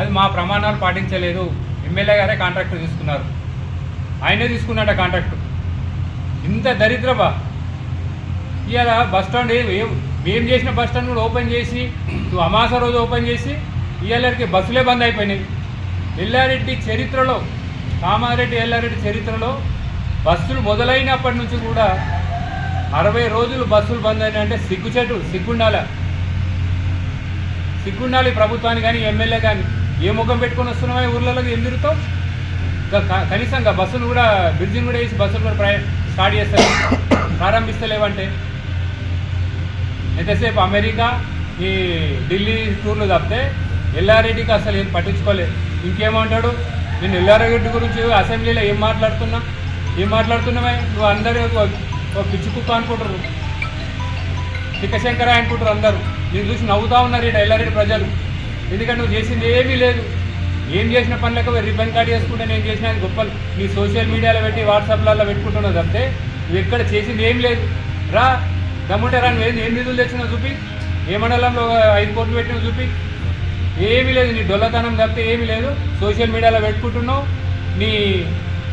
అది మా ప్రమాణాలు పాటించలేదు. ఎమ్మెల్యే గారే కాంట్రాక్టర్ తీసుకున్నారు. ఆయనే తీసుకున్నాడు కాంట్రాక్టు. ఇంత దరిద్రమా? ఇవాళ బస్ స్టాండ్ ఏం చేసిన బస్ స్టాండ్ కూడా ఓపెన్ చేసి నువ్వు అమాస రోజు ఓపెన్ చేసి ఇవాళకి బస్సులే బంద్ అయిపోయినాయి. ఎల్లారెడ్డి చరిత్రలో కామారెడ్డి ఎల్లారెడ్డి చరిత్రలో బస్సులు మొదలైనప్పటి నుంచి కూడా అరవై రోజులు బస్సులు బంద్ అయినా అంటే సిగ్గుచెట్టు సిగ్గుండాల. సిగ్గుండాలి ప్రభుత్వాన్ని కానీ ఎమ్మెల్యే కానీ ఏ ముఖం పెట్టుకొని వస్తున్నావా ఈ ఊర్లలోకి? ఏం తిరుగుతావు? ఇంకా కనీసం బస్సులు కూడా బ్రిడ్జిని కూడా వేసి బస్సులు కూడా స్టార్ట్ చేస్తారు ప్రారంభిస్తలేవంటే? ఎంతసేపు అమెరికా ఈ ఢిల్లీ టూర్లు తప్పితే ఎల్లారెడ్డికి అసలు ఏం పట్టించుకోలేదు ఇంకేమంటాడు? నేను ఎల్లారెడ్డి గురించి అసెంబ్లీలో ఏం మాట్లాడుతున్నా? ఏం మాట్లాడుతున్నావే? నువ్వు అందరూ ఒక- పిచ్చి కుక్క అనుకుంటారు శంకర అనుకుంటారు అందరూ. నేను చూసి నవ్వుతా ఉన్నారు ఇక్కడ ఎల్లారెడ్డి ప్రజలు. ఎందుకంటే నువ్వు చేసింది ఏమీ లేదు. ఏం చేసిన పనులకు రిబ్బన్ కార్డ్ చేసుకుంటే నేను చేసిన గొప్పలు. నీ సోషల్ మీడియాలో పెట్టి వాట్సాప్లలో పెట్టుకుంటున్నావు తప్పితే నువ్వు ఎక్కడ చేసింది ఏం లేదు. రా దమ్ముంటే రా నువ్వు ఏం నిధులు తెచ్చినావు చూపి. ఏ మండలంలో ఐదు కోట్లు పెట్టినావు చూపి. ఏమీ లేదు నీ డొల్లతనం తప్పితే ఏమీ లేదు. సోషల్ మీడియాలో పెట్టుకుంటున్నావు. నీ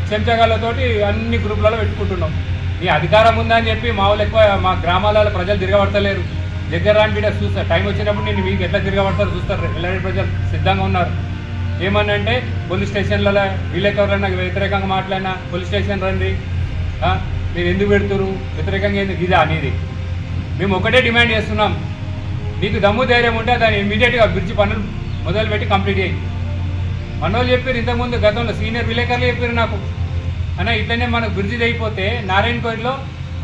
చెంచగాళ్ళతోటి అన్ని గ్రూపులలో పెట్టుకుంటున్నావు. నీ అధికారం ఉందా అని చెప్పి మా ఎక్కువ మా గ్రామాలలో ప్రజలు తిరగబడతలేరు. దగ్గర రాని బిడ్డ చూస్తారు టైం వచ్చినప్పుడు నేను మీకు ఎట్లా తిరగబడతారు చూస్తారు ఎల్లారెడ్డి ప్రజలు సిద్ధంగా ఉన్నారు. ఏమనంటే పోలీస్ స్టేషన్లలో వీళ్ళెవరైనా వ్యతిరేకంగా మాట్లాడినా పోలీస్ స్టేషన్ రండి. మీరు ఎందుకు పెడుతురు వ్యతిరేకంగా ఎందుకు ఇదా అనేది మేము ఒకటే డిమాండ్ చేస్తున్నాం. నీకు దమ్ము ధైర్యం ఉంటే దాన్ని ఇమీడియట్గా బ్రిడ్జ్ పనులు మొదలుపెట్టి కంప్లీట్ చేయి. మనోళ్ళు చెప్పారు ఇంతకుముందు గతంలో సీనియర్ విలేకరులు చెప్పారు నాకు. అన్న ఇట్లనే మనకు బ్రిడ్జ్ అయిపోతే నారాయణ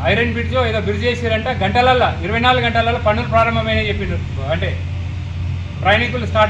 ఐరన్ బ్రిడ్జ్ ఏదో బ్రిడ్జ్ చేసారంట. గంటలల్లో ఇరవై నాలుగు గంటలలో పనులు ప్రారంభమైనాయి చెప్పిండ్రు. అంటే ప్రయాణికులు స్టార్ట్